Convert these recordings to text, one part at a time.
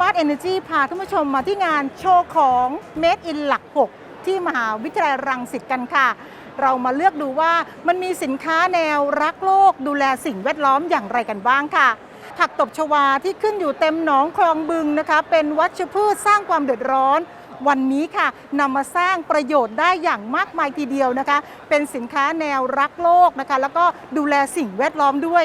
Smart Energy พาท่านผู้ชมมาที่งานโชว์ของ Made in หลัก 6 ที่มหาวิทยาลัยรังสิตกันค่ะ เรามาเลือกดูว่ามันมีสินค้าแนวรักโลก ดูแลสิ่งแวดล้อมอย่างไรกันบ้างค่ะ ผักตบชวาที่ขึ้นอยู่เต็มหนองคลองบึงนะคะ เป็นวัชพืชสร้างความเดือดร้อนวันนี้ค่ะนำมาสร้างประโยชน์ได้อย่างมากมายทีเดียวนะคะ เป็นสินค้าแนวรักโลกนะคะ แล้วก็ดูแลสิ่งแวดล้อมด้วย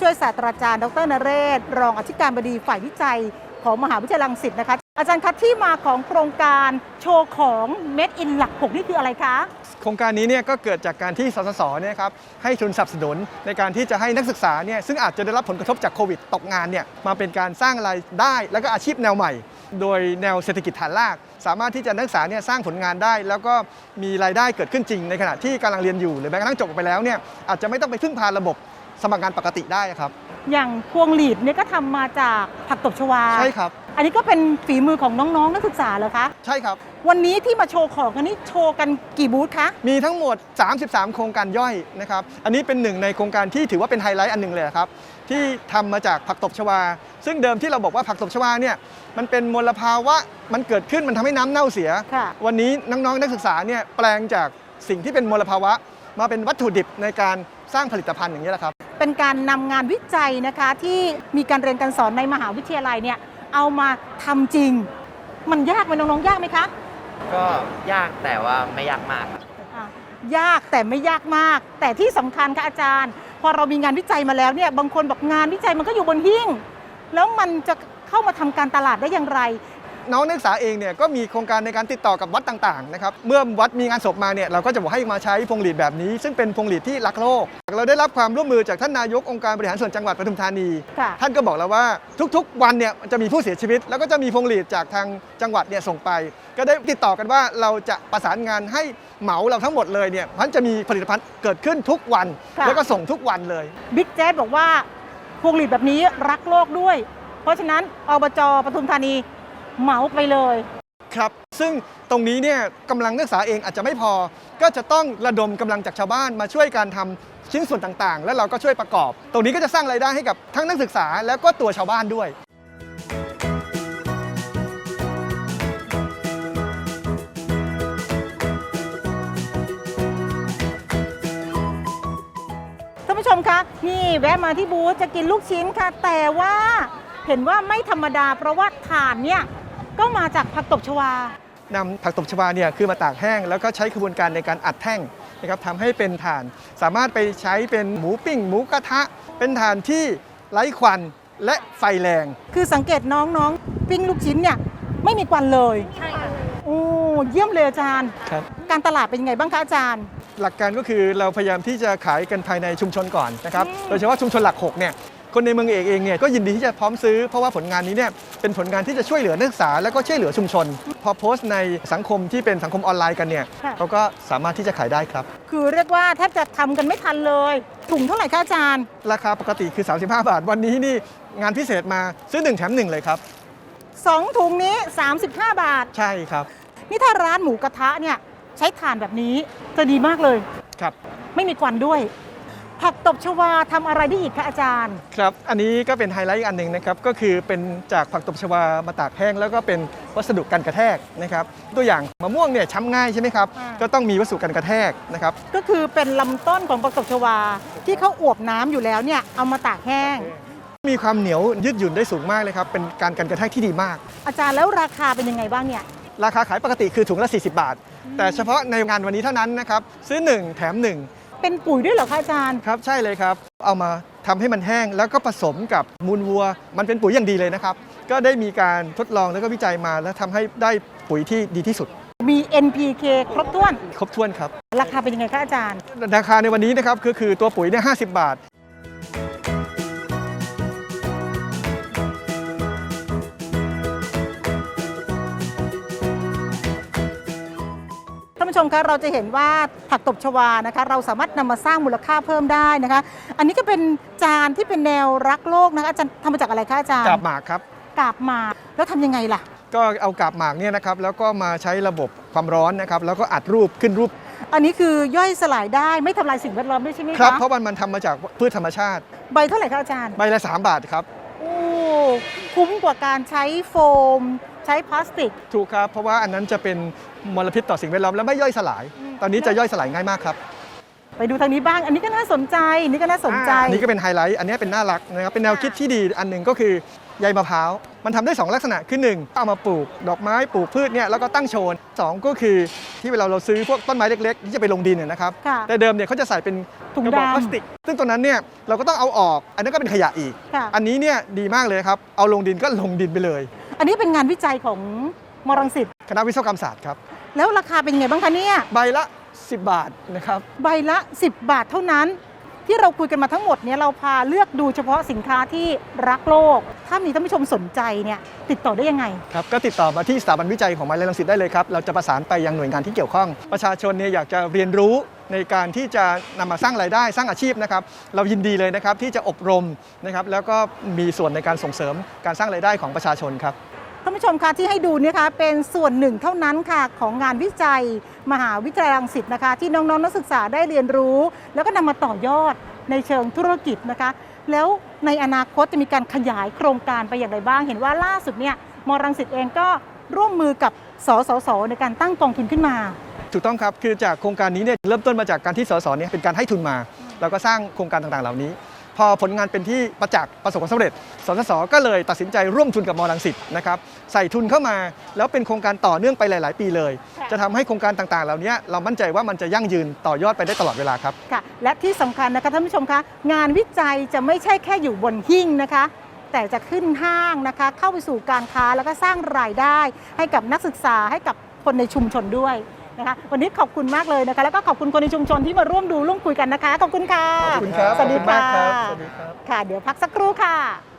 ช่วยศาสตราจารย์ ดรนเรศ รองอธิการบดีฝ่ายวิจัยของมหาวิทยาลัยรังสิตนะคะ อาจารย์คะที่มาของโครงการโชว์ของเม็ดอินหลัก6นี่คืออะไรคะ โครงการนี้เนี่ยก็เกิดจากการที่สสสเนี่ยครับให้ทุนสนับสนุนในการที่จะให้นักศึกษาเนี่ยซึ่งอาจจะได้รับผลกระทบจากโควิดตกงานเนี่ยมาเป็นการสร้างรายได้แล้วก็อาชีพแนวใหม่ โดยแนวเศรษฐกิจฐานราก สามารถที่จะนักศึกษาเนี่ยสร้างผลงานได้ แล้วก็มีรายได้เกิดขึ้นจริง ในขณะที่กำลังเรียนอยู่หรือแม้กระทั่งจบไปแล้วเนี่ยอาจจะไม่ต้องไปพึ่งพาระบบ สมัครงานปกติได้ครับ อย่างพวงหลีดเนี่ยก็ทำมาจากผักตบชวา ใช่ครับ อันนี้ก็เป็นฝีมือของน้องๆนักศึกษาเหรอคะ ใช่ครับ วันนี้ที่มาโชว์ของกันนี้โชว์กันกี่บูธคะ มีทั้งหมด 33 โครงการย่อยนะครับ อันนี้เป็นหนึ่งในโครงการที่ถือว่าเป็นไฮไลท์อันหนึ่งเลยครับ ที่ทำมาจากผักตบชวา ซึ่งเดิมที่เราบอกว่าผักตบชวาเนี่ยมันเป็นมลภาวะมันเกิดขึ้นมันทำให้น้ำเน่าเสีย ค่ะ วันนี้น้องๆนักศึกษาเนี่ยแปลงจากสิ่งที่เป็นมลภาวะ มาเป็นวัตถุดิบในการสร้างผลิตภัณฑ์อย่างนี้ยแหละครับ เป็นการนำงานวิจัยนะคะที่มีการเรียนการสอนในมหาวิทยาลัยเนี่ยเอามาทำจริง มันยากไหมน้องๆยากไหมคะก็ยากแต่ว่าไม่ยากมากครับอะยากแต่ไม่ยากมาก แต่ที่สำคัญค่ะอาจารย์ พอเรามีงานวิจัยมาแล้วเนี่ยบางคนบอกงานวิจัยมันก็อยู่บนหิ้งแล้วมันจะเข้ามาทำการตลาดได้อย่างไร น้องนักศึกษาเองเนี่ยก็มีโครงการในการติดต่อกับวัดต่างๆนะครับเมื่อวัดมีงานศพมาเนี่ยเราก็จะบอกให้มาใช้พวงหลีดแบบนี้ ซึ่งเป็นพวงหลีดที่รักโลก เราได้รับความร่วมมือจากท่านนายกองค์การบริหารส่วนจังหวัดปทุมธานี ค่ะท่านก็บอกแล้วว่าทุกๆ วันเนี่ยจะมีผู้เสียชีวิต แล้วก็จะมีพวงหลีดจากทางจังหวัดเนี่ยส่งไป ก็ได้ติดต่อกันว่าเราจะประสานงานให้เหมาเราทั้งหมดเลยเนี่ยมันจะมีผลิตภัณฑ์เกิดขึ้นทุกวัน ค่ะ แล้วก็ส่งทุกวันเลย บิ๊กแจ๊ดบอกว่าพวงหลีดแบบนี้รักโลกด้วย เพราะฉะนั้นอบจปทุมธานี เหมาไปเลยครับซึ่งตรงนี้เนี่ยกำลังนักศึกษาเองอาจจะไม่พอ ก็จะต้องระดมกำลังจากชาวบ้านมาช่วยการทำชิ้นส่วนต่างๆ แล้วเราก็ช่วยประกอบ ตรงนี้ก็จะสร้างรายได้ให้กับทั้งนักศึกษาแล้วก็ตัวชาวบ้านด้วย ท่านผู้ชมคะนี่แวะมาที่บูธจะกินลูกชิ้นค่ะ แต่ว่าเห็นว่าไม่ธรรมดา เพราะว่าถ่านเนี่ย ก็มาจากผักตบชวานำผักตบชวาเนี่ยคือมาตากแห้ง แล้วก็ใช้กระบวนการในการอัดแท่งนะครับทำให้เป็นถ่าน สามารถไปใช้เป็นหมูปิ้ง หมูกระทะ เป็นถ่านที่ไร้ควันและไฟแรง คือสังเกตน้องๆ ปิ้งลูกชิ้นเนี่ยไม่มีควันเลย ใช่ค่ะโอ้เยี่ยมเลยอาจารย์ ครับ การตลาดเป็นยังไงบ้างคะอาจารย์ หลักการก็คือเราพยายามที่จะขายกันภายในชุมชนก่อนนะครับอืมโดยเฉพาะชุมชนหลักหกเนี่ย คนในเมืองเอกเองเนี่ยก็ยินดีที่จะพร้อมซื้อ เพราะว่าผลงานนี้เนี่ยเป็นผลงานที่จะช่วยเหลือนักศึกษา แล้วก็ช่วยเหลือชุมชน พอโพสต์ในสังคมที่เป็นสังคมออนไลน์กันเนี่ยค่ะ เขาก็สามารถที่จะขายได้ครับ คือเรียกว่าแทบจะทำกันไม่ทันเลย ถุงเท่าไหร่คะอาจารย์ ราคาปกติคือ 35 บาท วันนี้นี่งานพิเศษมาซื้อ 1 แถม 1 เลยครับ 2 ถุงนี้ 35 บาท ใช่ครับนี่ถ้าร้านหมูกระทะเนี่ยใช้ถ่านแบบนี้จะดีมากเลย ครับ ไม่มีควันด้วย ผักตบชวาทำอะไรได้อีกคะอาจารย์ ครับอันนี้ก็เป็นไฮไลท์อีกอันหนึ่งนะครับก็คือเป็นจากผักตบชวามาตากแห้ง แล้วก็เป็นวัสดุกันกระแทกนะครับตัวอย่างมะม่วงเนี่ยช้ำง่ายใช่ไหมครับอ่าก็ต้องมีวัสดุกันกระแทกนะครับก็คือเป็นลำต้นของผักตบชวาที่เขาอวบน้ำอยู่แล้วเนี่ยเอามาตากแห้งมีความเหนียวยืดหยุ่นได้สูงมากเลยครับ เป็นการกันกระแทกที่ดีมาก อาจารย์แล้วราคาเป็นยังไงบ้างเนี่ย ราคาขายปกติคือถุงละ 40 บาท แต่เฉพาะในงานวันนี้เท่านั้นนะครับ ซื้อ 1 แถม 1 เป็นปุ๋ยด้วยเหรอคะอาจารย์ ครับใช่เลยครับ เอามาทำให้มันแห้งแล้วก็ผสมกับมูลวัว มันเป็นปุ๋ยอย่างดีเลยนะครับ ก็ได้มีการทดลองแล้วก็วิจัยมาแล้วทำให้ได้ปุ๋ยที่ดีที่สุด มี NPK ครบถ้วน ครบถ้วนครับ ราคาเป็นยังไงคะอาจารย์ ราคาในวันนี้นะครับก็คือตัวปุ๋ยเนี่ย50บาท ชมคะเราจะเห็นว่าผักตบชวานะคะ เราสามารถนำมาสร้างมูลค่าเพิ่มได้นะคะ อันนี้ก็เป็นจานที่เป็นแนวรักโลกนะคะอาจารย์ทำมาจากอะไรคะอาจารย์กาบหมากครับกาบหมากแล้วทำยังไงล่ะ ก็เอากาบหมากเนี่ยนะครับแล้วก็มาใช้ระบบความร้อนนะครับแล้วก็อัดรูปขึ้นรูป อันนี้คือย่อยสลายได้ไม่ทำลายสิ่งแวดล้อมด้วยใช่ไหมครับคะเพราะมันมันทำมาจากพืชธรรมชาติ ใบเท่าไหร่คะอาจารย์ใบละ3บาทครับโอ้คุ้มกว่าการใช้โฟม ใช้พลาสติก ถูกครับ เพราะว่าอันนั้นจะเป็นมลพิษต่อสิ่งแวดล้อมและไม่ย่อยสลายอืมตอนนี้จะย่อยสลายง่ายมากครับ ไปดูทางนี้บ้าง อันนี้ก็น่าสนใจอันนี้ก็น่าสนใจอันนี้ก็เป็นไฮไลท์ อันนี้เป็นน่ารักนะครับ เป็นแนวคิดที่ดีอันหนึ่งก็คือใยมะพร้าว มันทำได้ 2 ลักษณะ คือ 1 เอามาปลูก ดอกไม้ ปลูกพืชเนี่ย แล้วก็ตั้งโชว์สองก็คือที่เวลาเราซื้อพวกต้นไม้เล็กๆ ที่จะไปลงดินเนี่ยนะครับค่ะแต่เดิมเนี่ยเขาจะใส่เป็นถุงกระบอกดำพลาสติก ซึ่งตัวนั้นเนี่ยเราก็ต้องเอาออก อันนั้นก็เป็นขยะอีกค่ะอันนี้เนี่ยดีมากเลยครับ เอาลงดินก็ลงดินไปเลย อันนี้เป็นงานวิจัยของมรังสิตคณะวิศวกรรมศาสตร์ครับ แล้วราคาเป็นไงบ้างคะเนี่ย ใบละ 10 บาทนะครับ ใบละ 10 บาทเท่านั้น ที่เราคุยกันมาทั้งหมดเนี่ยเราพาเลือกดูเฉพาะสินค้าที่รักโลก ถ้ามีท่านผู้ชมสนใจเนี่ยติดต่อได้ยังไง ครับ ก็ติดต่อมาที่สถาบันวิจัยของมหาวิทยาลัยรังสิตได้เลยครับ เราจะประสานไปยังหน่วยงานที่เกี่ยวข้อง ประชาชนเนี่ยอยากจะเรียนรู้ในการที่จะนำมาสร้างรายได้สร้างอาชีพนะครับ เรายินดีเลยนะครับที่จะอบรมนะครับแล้วก็มีส่วนในการส่งเสริมการสร้างรายได้ของประชาชนครับ ท่านผู้ชมคะที่ให้ดูเนี่ยคะเป็นส่วนหนึ่งเท่านั้นค่ะของงานวิจัย มหาวิทยาลัยรังสิตนะคะ ที่น้องๆนักศึกษาได้เรียนรู้ แล้วก็นำมาต่อยอดในเชิงธุรกิจนะคะ แล้วในอนาคตจะมีการขยายโครงการไปอย่างไรบ้าง เห็นว่าล่าสุดเนี่ยมรังสิตเองก็ร่วมมือกับสสสในการตั้งกองทุนขึ้นมา ถูกต้องครับคือจากโครงการนี้เนี่ยเริ่มต้นมาจากการที่สสเนี่ยเป็นการให้ทุนมา แล้วก็สร้างโครงการต่างๆ เหล่านี้ อผลงานเป็นที่ประจักษ์ประสบความสำเร็จ สสสก็เลยตัดสินใจร่วมทุนกับมรังสิตนะครับใส่ทุนเข้ามาแล้วเป็นโครงการต่อเนื่องไปหลาย ๆ ปีเลย ค่ะ จะทำให้โครงการต่าง ๆ เหล่านี้เรามั่นใจว่ามันจะยั่งยืนต่อยอดไปได้ตลอดเวลาครับ ค่ะและที่สำคัญนะคะท่านผู้ชมคะงานวิจัยจะไม่ใช่แค่อยู่บนหิ้งนะคะ แต่จะขึ้นห้างนะคะ เข้าไปสู่การค้าแล้วก็สร้างรายได้ ให้กับนักศึกษาให้กับคนในชุมชนด้วย นะคะวันนี้ขอบคุณมากเลยนะคะ แล้วก็ขอบคุณคนในชุมชนที่มาร่วมดูร่วมคุยกันนะคะ ขอบคุณค่ะ ขอบคุณครับสวัสดีขอบณค่ะมากครับสวัสดีครับ ค่ะ เดี๋ยวพักสักครู่ค่ะ